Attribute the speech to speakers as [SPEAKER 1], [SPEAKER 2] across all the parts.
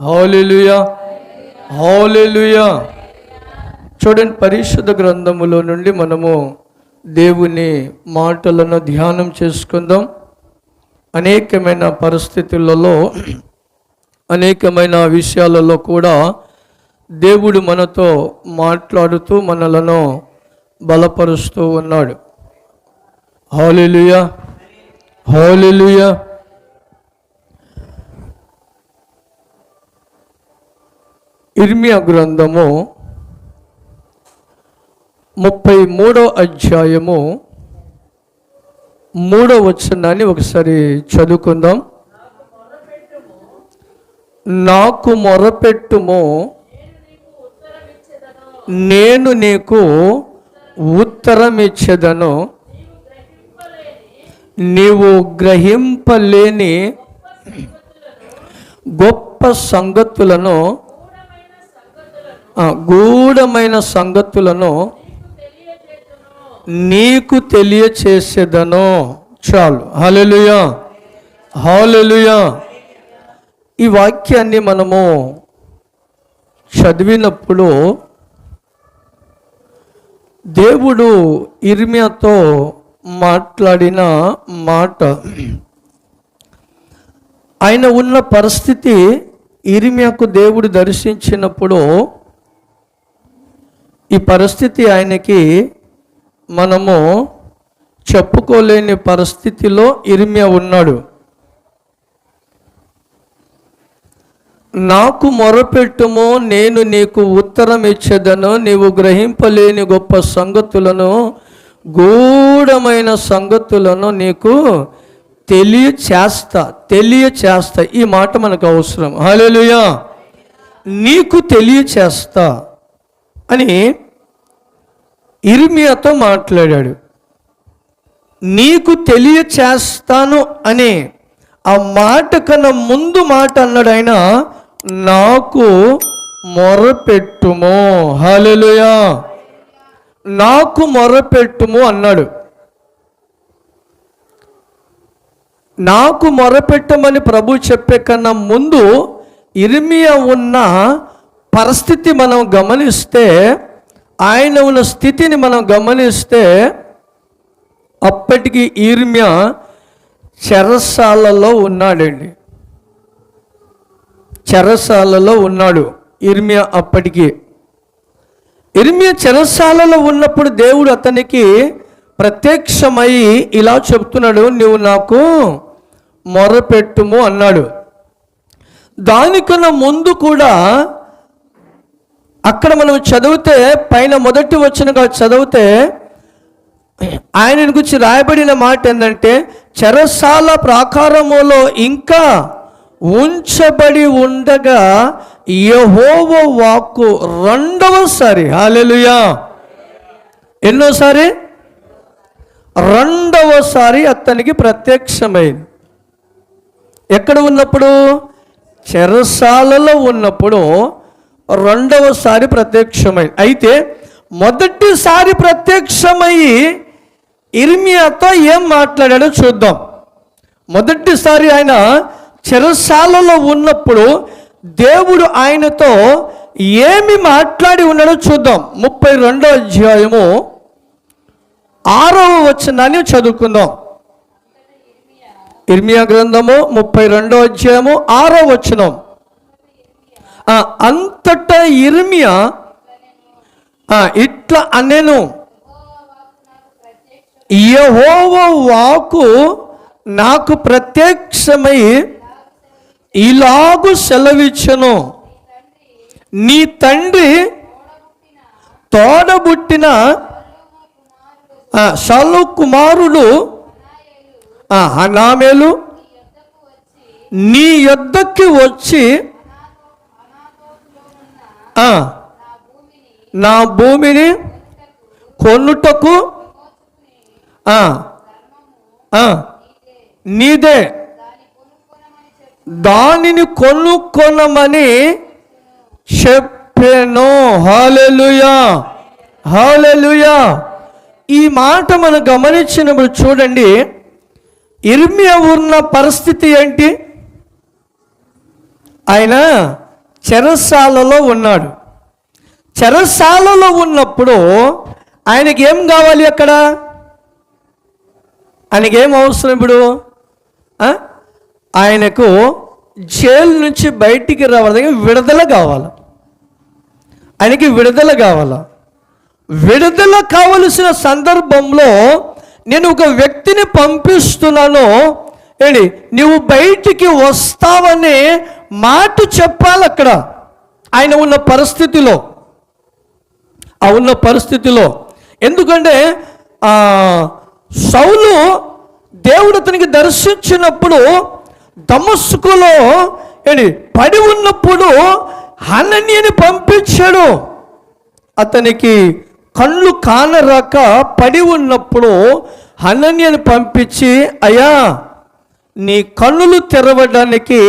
[SPEAKER 1] హౌలెలుయా హౌలెలుయా చూడండి పరిశుద్ధ గ్రంథములో నుండి మనము దేవుని మాటలను ధ్యానం చేసుకుందాం. అనేకమైన పరిస్థితులలో అనేకమైన విషయాలలో కూడా దేవుడు మనతో మాట్లాడుతూ మనలను బలపరుస్తూ ఉన్నాడు. హౌలెలుయా హౌలెలుయా ఇర్మియా గ్రంథము ముప్పై మూడో అధ్యాయము మూడో వచనాన్ని ఒకసారి చదువుకుందాం. నాకు మొరపెట్టుము. నేను నీకు ఉత్తరం ఇచ్చేదను నీవు గ్రహింపలేని గొప్ప సంగతులను గూఢమైన సంగతులను నీకు తెలియచేసేదను. చాలు. హలెలుయా హాలెలుయా ఈ వాక్యాన్ని మనము చదివినప్పుడు దేవుడు ఇర్మియాతో మాట్లాడిన మాట. ఆయన ఉన్న పరిస్థితి ఇర్మియాకు దేవుడు దర్శించినప్పుడు ఈ పరిస్థితి ఆయనకి మనము చెప్పుకోలేని పరిస్థితిలో ఇరిమ్య ఉన్నాడు. నాకు మొరపెట్టుము నేను నీకు ఉత్తరం ఇచ్చేదను నీవు గ్రహింపలేని గొప్ప సంగతులను గూఢమైన సంగతులను నీకు తెలియచేస్తా తెలియచేస్తా. ఈ మాట మనకు అవసరం. హలో నీకు తెలియచేస్తా. అని ఇర్మియాతో మాట్లాడాడు. నీకు తెలియచేస్తాను అనే ఆ మాట కన్నా ముందు మాట అన్నాడు ఆయన నాకు మొరపెట్టుము. హలలుయా నాకు మొరపెట్టుము అన్నాడు. నాకు మొరపెట్టమని ప్రభు చెప్పే కన్నా ముందు ఇర్మియా ఉన్న పరిస్థితి మనం గమనిస్తే ఆయన ఉన్న స్థితిని మనం గమనిస్తే అప్పటికి ఈర్మ్య చెరసాలలో ఉన్నాడండి. చెరసాలలో ఉన్నాడు ఇర్మియా అప్పటికి. ఇర్మియా చెరసాలలో ఉన్నప్పుడు దేవుడు అతనికి ప్రత్యక్షమై ఇలా చెప్తున్నాడు నువ్వు నాకు మొరపెట్టుము అన్నాడు. దానికన్నా ముందు కూడా అక్కడ మనం చదివితే పైన మొదటి వచ్చినగా చదివితే ఆయన గురించి రాయబడిన మాట ఏంటంటే చెరసాల ప్రాకారములో ఇంకా ఉంచబడి ఉండగా యహోవ వాక్కు రెండవసారి హాలెలుయా ఎన్నోసారి? రెండవసారి అతనికి ప్రత్యక్షమైంది. ఎక్కడ ఉన్నప్పుడు? చెరసాలలో ఉన్నప్పుడు రెండవసారి ప్రత్యక్షమై. అయితే మొదటిసారి ప్రత్యక్షమయ్యి ఇర్మియాతో ఏం మాట్లాడాడో చూద్దాం. మొదటిసారి ఆయన చెరసాలలో ఉన్నప్పుడు దేవుడు ఆయనతో ఏమి మాట్లాడి ఉన్నాడో చూద్దాం. ముప్పై రెండో అధ్యాయము ఆరవ వచనాన్ని చదువుకుందాం. ఇర్మియా గ్రంథము ముప్పై రెండో అధ్యాయము ఆరో వచనం. అంతటా ఇర్మియా ఆ, ఇట్లా అనేను. యహోవ వాకు నాకు ప్రత్యక్షమై ఇలాగు సెలవిచ్చను. నీ తండ్రి తోడబుట్టిన సలు కుమారుడు హనామేలు నీ యొద్దకి వచ్చి నా భూమిని కొనుటకు నీదే. దానిని కొనుక్కొనమని చెప్పాను. హాలెలుయా హాలెలుయా ఈ మాట మనం గమనించినప్పుడు చూడండి. ఇర్మియా ఉన్న పరిస్థితి ఏంటి? ఆయన చెరసాలలో ఉన్నాడు. చెరసాలలో ఉన్నప్పుడు ఆయనకి ఏం కావాలి అక్కడ? ఆయనకి ఏం అవసరం ఇప్పుడు? ఆయనకు జైలు నుంచి బయటికి రావడానికి విడుదల కావాలి. ఆయనకి విడుదల కావాల. విడుదల కావలసిన సందర్భంలో నేను ఒక వ్యక్తిని పంపిస్తున్నాను. ఏంటి నువ్వు బయటికి వస్తావని మాట చెప్పాలి అక్కడ. ఆయన ఉన్న పరిస్థితిలో ఆ ఉన్న పరిస్థితిలో. ఎందుకంటే సౌలు దేవుడు అతనికి దర్శించినప్పుడు దమస్కులో ఏంటి పడి ఉన్నప్పుడు హనన్యని పంపించాడు. అతనికి కళ్ళు కానరాక పడి ఉన్నప్పుడు హనన్యని పంపించి అయ్యా నీ కన్నులు తెరవడానికి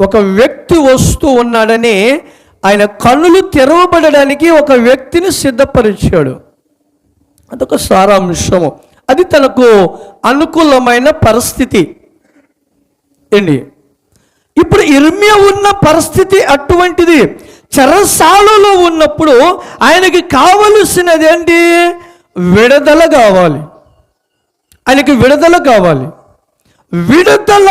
[SPEAKER 1] ఒక వ్యక్తి వస్తూ ఉన్నాడని ఆయన కన్నులు తెరవబడడానికి ఒక వ్యక్తిని సిద్ధపరిచాడు. అదొక సారాంశము. అది తనకు అనుకూలమైన పరిస్థితి. ఏంటి? ఇప్పుడు ఇర్మియా ఉన్న పరిస్థితి అటువంటిది. చెరసాలలో ఉన్నప్పుడు ఆయనకి కావలసినది ఏంటి విడుదల కావాలి. ఆయనకి విడుదల కావాలి. విడుదల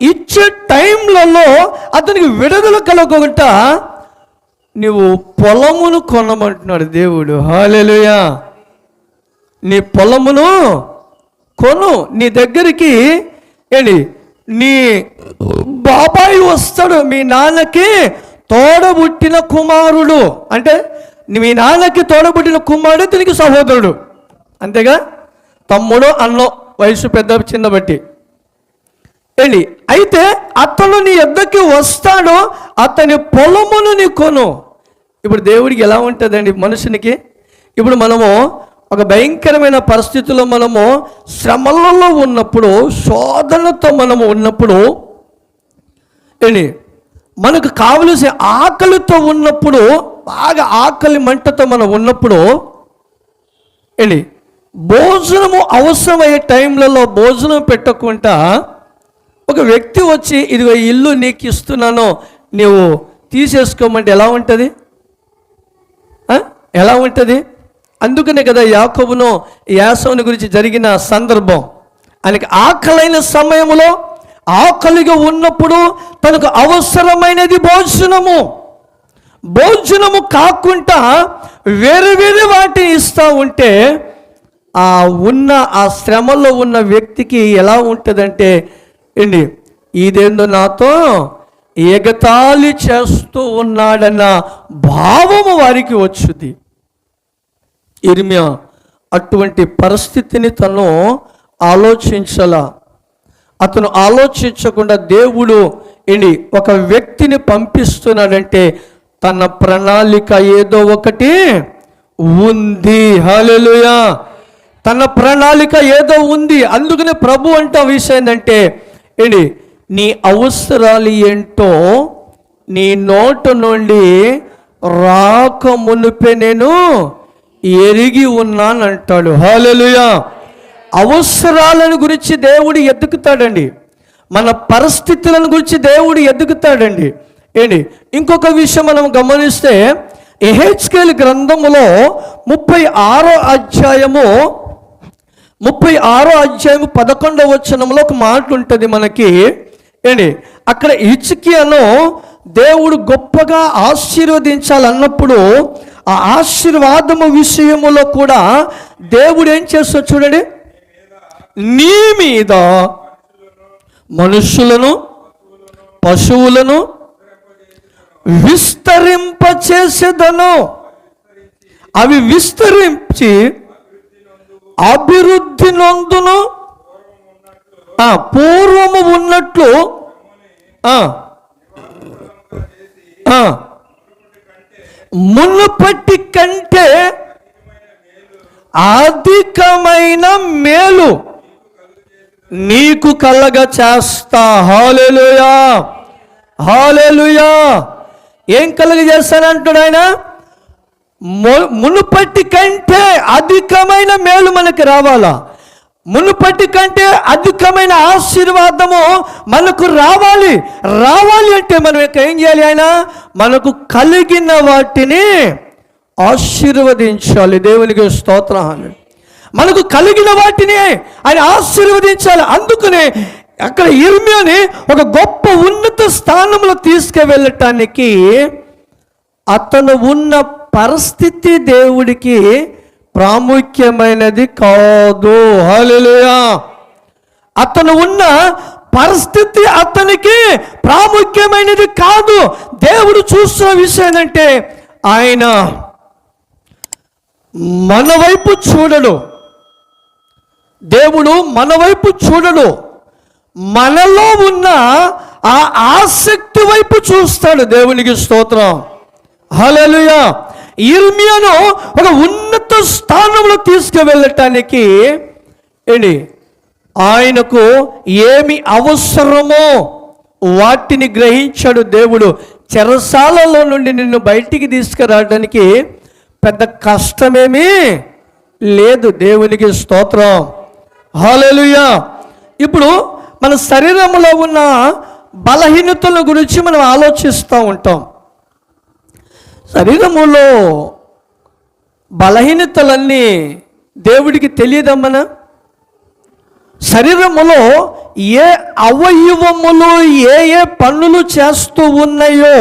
[SPEAKER 1] ఇచ్చే టైంలలో అతనికి విడుదల కలగకుండా నువ్వు పొలమును కొనమంటున్నాడు దేవుడు. హాలేలుయా నీ పొలమును కొను నీ దగ్గరికి ఏంటి నీ బాబాయి వస్తాడు మీ నాన్నకి తోడబుట్టిన కుమారుడు. అంటే మీ నాన్నకి తోడబుట్టిన కుమారుడు తిరిగి సహోదరుడు. అంతేగా? తమ్ముడు అన్నో వయసు పెద్ద చిన్న వెళ్ళి అయితే అతను నీ యొద్దకి వస్తాడు అతని పొలమును నీ కొను ఇప్పుడు దేవుడికి ఎలా ఉంటుందండి మనుషునికి ఇప్పుడు మనము ఒక భయంకరమైన పరిస్థితుల్లో మనము శ్రమలలో ఉన్నప్పుడు శోధనతో మనము ఉన్నప్పుడు ఏంటి మనకు కావలసిన ఆకలితో ఉన్నప్పుడు బాగా ఆకలి మంటతో మనం ఉన్నప్పుడు ఏంటి భోజనము అవసరమయ్యే టైంలలో భోజనం పెట్టకుండా ఒక వ్యక్తి వచ్చి ఇదిగో ఇల్లు నీకు ఇస్తున్నాను నీవు తీసేసుకోమంటే ఎలా ఉంటుంది? ఎలా ఉంటుంది? అందుకనే కదా యాకబును యాసవుని గురించి జరిగిన సందర్భం. ఆయనకి ఆకలైన సమయంలో ఆకలిగా ఉన్నప్పుడు తనకు అవసరమైనది భోజనము. భోజనము కాకుండా వేరే వేరే వాటిని ఇస్తూ ఉంటే ఆ ఉన్న ఆ శ్రమలో ఉన్న వ్యక్తికి ఎలా ఉంటుందంటే ఏంటి? ఇదేందో నాతో ఎగతాళి చేస్తూ ఉన్నాడన్న భావము వారికి వచ్చుది. ఇర్మియా అటువంటి పరిస్థితిని తను ఆలోచించలా. అతను ఆలోచించకుండా దేవుడు ఏంటి ఒక వ్యక్తిని పంపిస్తున్నాడంటే తన ప్రణాళిక ఏదో ఒకటి ఉంది. హల్లెలూయా. తన ప్రణాళిక ఏదో ఉంది. అందుకనే ప్రభు అంటే విషయం ఏంటంటే ఏంటి? నీ అవసరాలు ఏంటో నీ నోటు నుండి రాక మునిపే నేను ఎరిగి ఉన్నానంటాడు. హాలలుయా అవసరాలను గురించి దేవుడు ఎదుగుతాడండి. మన పరిస్థితులను గురించి దేవుడు ఎదుగుతాడండి. ఏంటి? ఇంకొక విషయం మనం గమనిస్తే ఎహెచ్కేల్ గ్రంథములో ముప్పై ఆరో అధ్యాయము ముప్పై ఆరో అధ్యాయము పదకొండవ వచనంలో ఒక మాట ఉంటుంది మనకి. ఏంటి? అక్కడ ఇచికియను దేవుడు గొప్పగా ఆశీర్వదించాలన్నప్పుడు ఆ ఆశీర్వాదము విషయములో కూడా దేవుడు ఏం చేస్తాడు చూడండి? నీ మీద మనుషులను పశువులను విస్తరింపచేసేదను. అవి విస్తరించి అభివృద్ధి నందును ఆ, పూర్వము ఉన్నట్లు మునుపటి కంటే అధికమైన మేలు నీకు కలగ చేస్తా. హాలేలుయా. హాలేలుయా. ఏం కలగ చేస్తానంటాడు ఆయన? మునుపటి కంటే అధికమైన మేలు మనకి రావాలా? మునుపటి కంటే అధికమైన ఆశీర్వాదము మనకు రావాలి. రావాలి అంటే మనం ఇక ఏం చేయాలి ఆయన? మనకు కలిగిన వాటిని ఆశీర్వదించాలి. దేవునికి స్తోత్రాన్ని మనకు కలిగిన వాటిని ఆయన ఆశీర్వదించాలి. అందుకనే అక్కడ ఇర్మియాని ఒక గొప్ప ఉన్నత స్థానంలో తీసుకువెళ్ళటానికి అతను ఉన్న పరిస్థితి దేవుడికి ప్రాముఖ్యమైనది కాదు. హల్లెలూయా. అతను ఉన్న పరిస్థితి అతనికి ప్రాముఖ్యమైనది కాదు. దేవుడు చూస్తున్న విషయం ఏంటంటే ఆయన మన వైపు చూడడు. దేవుడు మన వైపు చూడడు. మనలో ఉన్న ఆ ఆసక్తి వైపు చూస్తాడు దేవునికి స్తోత్రం. హలలుయా ఇర్మియాను ఒక ఉన్నత స్థానంలో తీసుకువెళ్ళటానికి ఏంటి? ఆయనకు ఏమి అవసరమో వాటిని గ్రహించాడు దేవుడు. చెరసాలలో నుండి నిన్ను బయటికి తీసుకురావడానికి పెద్ద కష్టమేమీ లేదు. దేవునికి స్తోత్రం. హాలేలుయా ఇప్పుడు మన శరీరంలో ఉన్న బలహీనతల గురించి మనం ఆలోచిస్తూ ఉంటాం. శరీరములో బలహీనతలన్నీ దేవుడికి తెలియదమ్మనా. శరీరములో ఏ అవయవములు ఏ ఏ పనులు చేస్తూ ఉన్నాయో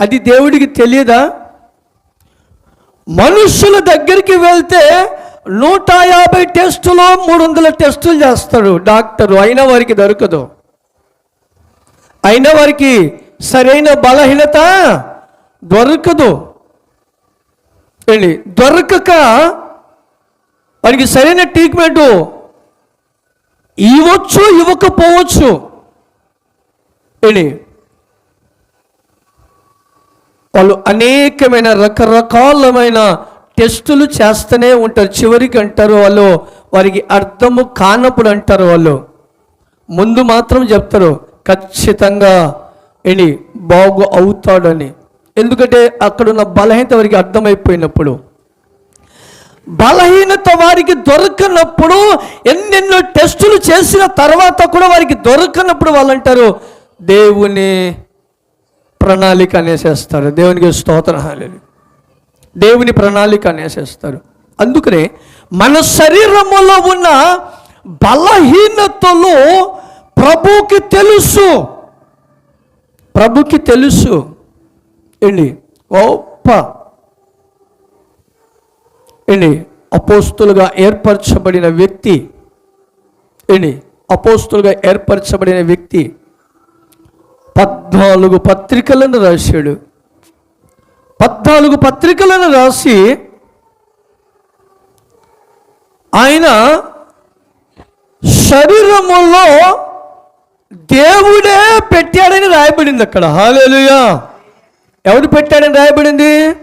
[SPEAKER 1] అది దేవుడికి తెలియదా? మనుషుల దగ్గరికి వెళ్తే నూట యాభై టెస్టులో మూడు వందల టెస్టులు చేస్తాడు డాక్టరు. అయిన వారికి దొరకదు. అయిన వారికి సరైన బలహీనత దొరకదు. ఏంటి దొరకక వారికి సరైన ట్రీట్మెంట్ ఇవ్వచ్చు ఇవ్వకపోవచ్చు. ఏంటి వాళ్ళు అనేకమైన రకరకాలమైన టెస్టులు చేస్తూనే ఉంటారు. చివరికి అంటారు వాళ్ళు వారికి అర్థము కానప్పుడు అంటారు వాళ్ళు. ముందు మాత్రం చెప్తారు ఖచ్చితంగా ఏంటి బాగు అవుతాడని. ఎందుకంటే అక్కడున్న బలహీనత వారికి అర్థమైపోయినప్పుడు. బలహీనత వారికి దొరకనప్పుడు ఎన్నెన్నో టెస్టులు చేసిన తర్వాత కూడా వారికి దొరకనప్పుడు వాళ్ళు అంటారు దేవుని ప్రణాళిక అనేసేస్తారు. దేవునికి స్తోత్ర. దేవుని ప్రణాళిక అనేసేస్తారు. అందుకనే మన శరీరములో ఉన్న బలహీనతలు ప్రభుకి తెలుసు. ప్రభుకి తెలుసు. ఏంటి గొప్ప ఏంటి అపోస్తులుగా ఏర్పరచబడిన వ్యక్తి ఏంటి అపోస్తులుగా ఏర్పరచబడిన వ్యక్తి పద్నాలుగు పత్రికలను రాశాడు పద్నాలుగు పత్రికలను రాసి ఆయన శరీరములో దేవుడే పెట్టాడని రాయబడింది అక్కడ హాలేలుయా ఎవడు పెట్టాడని రాయబడింది?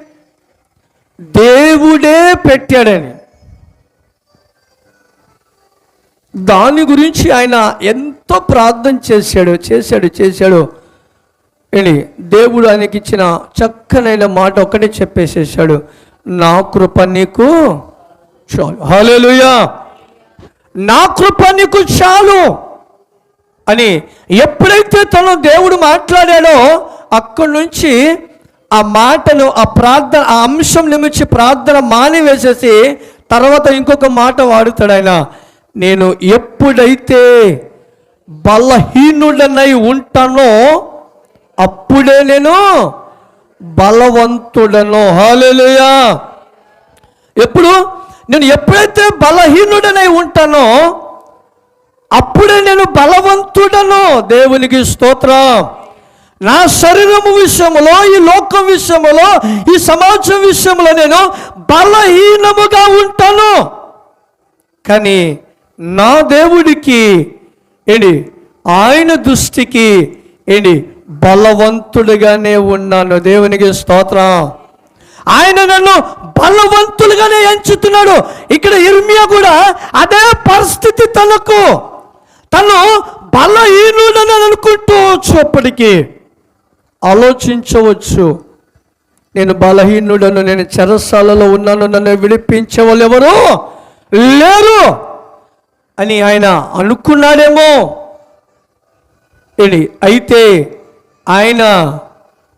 [SPEAKER 1] దేవుడే పెట్టాడని. దాని గురించి ఆయన ఎంతో ప్రార్థన చేశాడు చేశాడు చేశాడు. ఏంటి దేవుడు ఆయనకి ఇచ్చిన చక్కనైన మాట ఒక్కటే చెప్పేసేసాడు నా కృప నీకు చాలు. హల్లెలూయా. నా కృప నీకు చాలు అని ఎప్పుడైతే తను దేవుడు మాట్లాడాడో అక్కడి నుంచి ఆ మాటను ఆ ప్రార్థన ఆ అంశం నిమించి ప్రార్థన మానివేసేసి తర్వాత ఇంకొక మాట వాడుతాడు ఆయన. నేను ఎప్పుడైతే బలహీనుడనై ఉంటానో అప్పుడే నేను బలవంతుడను. హాలేలుయా ఎప్పుడు? నేను ఎప్పుడైతే బలహీనుడనై ఉంటానో అప్పుడే నేను బలవంతుడను. దేవునికి స్తోత్రం. నా శరీరము విషయంలో ఈ లోకం విషయంలో ఈ సమాజం విషయంలో నేను బలహీనముగా ఉంటాను. కానీ నా దేవుడికి ఏంటి ఆయన దృష్టికి ఏంటి బలవంతుడిగానే ఉన్నాను. దేవునికి స్తోత్రం. ఆయన నన్ను బలవంతులుగానే ఎంచుతున్నాడు. ఇక్కడ ఇర్మియా కూడా అదే పరిస్థితి తనకు. తను బలహీనుడని అనుకుంటూ వచ్చు ఆలోచించవచ్చు. నేను బలహీనుడను నేను చెరసాలలో ఉన్నాను నన్ను విడిపించే వాళ్ళు ఎవరు లేరు అని ఆయన అనుకున్నాడేమో. ఇది అయితే ఆయన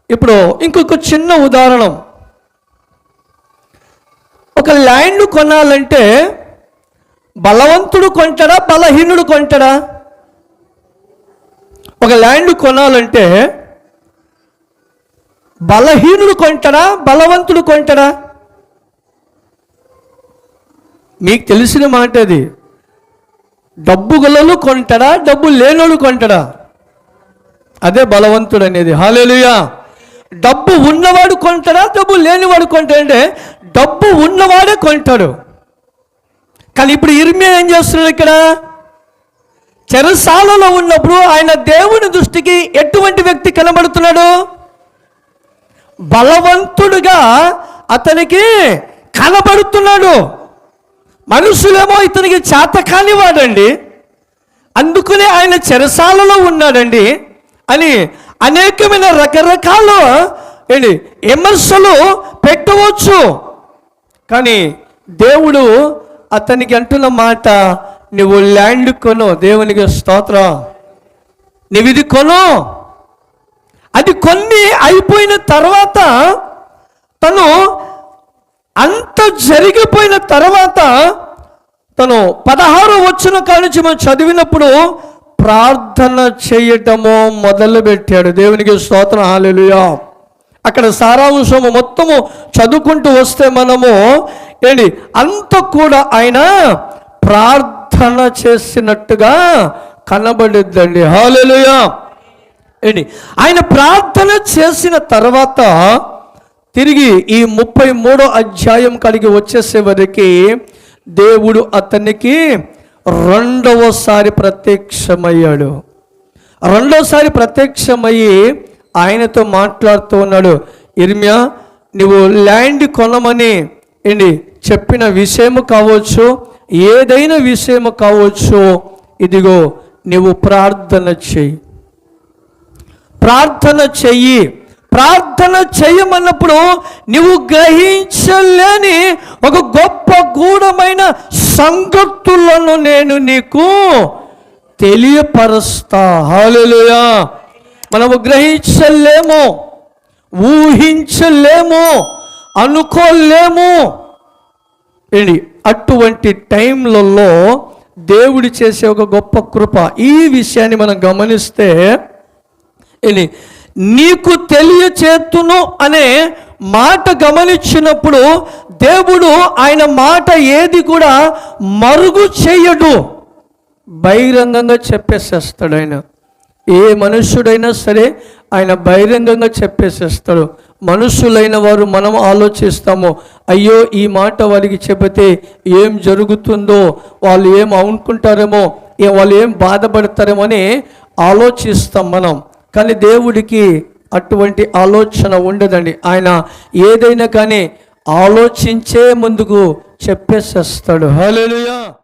[SPEAKER 1] ఇప్పుడు ఇంకొక చిన్న ఉదాహరణం. ఒక ల్యాండ్ కొనాలంటే బలవంతుడు కొంటాడా బలహీనుడు కొంటాడా? ఒక ల్యాండ్ కొనాలంటే బలహీనుడు కొంటాడా బలవంతుడు కొంటాడా మీకు తెలిసిన మాట అది. డబ్బు గలలు కొంటాడా డబ్బు లేనోడు కొంటాడా అదే బలవంతుడు అనేది. హాలేలుయా డబ్బు ఉన్నవాడు కొంటాడా డబ్బు లేనివాడు కొంటాడంటే డబ్బు ఉన్నవాడే కొంటాడు. కానీ ఇప్పుడు ఇర్మియా ఏం చేస్తున్నాడు ఇక్కడ? చెరసాలలో ఉన్నప్పుడు ఆయన దేవుని దృష్టికి ఎటువంటి వ్యక్తి కనబడుతున్నాడు? బలవంతుడుగా అతనికి కనబడుతున్నాడు. మనుషులేమో ఇతనికి చేత కానివాడండి అందుకనే ఆయన చెరసాలలో ఉన్నాడండి అని అనేకమైన రకరకాల ఏంటి విమర్శలు పెట్టవచ్చు. కానీ దేవుడు అతనికి అంటున్న మాట నువ్వు ల్యాండ్ కొను దేవునికి స్తోత్రం. నువ్వు ఇది కొను. అది కొన్ని అయిపోయిన తర్వాత తను అంత జరిగిపోయిన తర్వాత తను పదహారు వచ్చిన కానుంచి మనం చదివినప్పుడు ప్రార్థన చేయటము మొదలుపెట్టాడు. దేవునికి స్తోత్ర. హాలెలుయా అక్కడ సారాంశము మొత్తము చదువుకుంటూ వస్తే మనము ఏంటి? అంత కూడా ఆయన ప్రార్థన చేసినట్టుగా కనబడిద్దండి. హాలెలుయా ఏంటి? ఆయన ప్రార్థన చేసిన తర్వాత తిరిగి ఈ ముప్పై మూడో అధ్యాయం కలిగి వచ్చేసేవరికి దేవుడు అతనికి రెండవసారి ప్రత్యక్షమయ్యాడు. రెండోసారి ప్రత్యక్షమయ్యి ఆయనతో మాట్లాడుతూ ఉన్నాడు. ఇర్మియా నువ్వు ల్యాండ్ కొనమని ఏంటి? చెప్పిన విషయము కావచ్చు ఏదైనా విషయము కావచ్చు. ఇదిగో నువ్వు ప్రార్థన చెయ్యి. ప్రార్థన చెయ్యి. ప్రార్థన చేయమన్నప్పుడు నువ్వు గ్రహించలేని ఒక గొప్ప గూఢమైన సంగతులను నేను నీకు తెలియపరుస్తా. హాలెలుయా మనము గ్రహించలేము ఊహించలేము అనుకోలేము. ఏంటి? అటువంటి టైంలలో దేవుడు చేసే ఒక గొప్ప కృప. ఈ విషయాన్ని మనం గమనిస్తే ఇది నీకు తెలియచేతును అనే మాట గమనించినప్పుడు దేవుడు ఆయన మాట ఏది కూడా మరుగు చేయడు. బహిరంగంగా చెప్పేసేస్తాడు ఆయన. ఏ మనుష్యుడైనా సరే ఆయన బహిరంగంగా చెప్పేసేస్తాడు. మనుషులైన వారు మనం ఆలోచిస్తాము. అయ్యో ఈ మాట వారికి చెబితే ఏం జరుగుతుందో వాళ్ళు ఏం అనుకుంటారేమో వాళ్ళు ఏం బాధపడతారేమో అని ఆలోచిస్తాం మనం. కానీ దేవుడికి అటువంటి ఆలోచన ఉండదండి. ఆయన ఏదైనా కానీ ఆలోచించే ముందుకు చెప్పేసేస్తాడు. హలో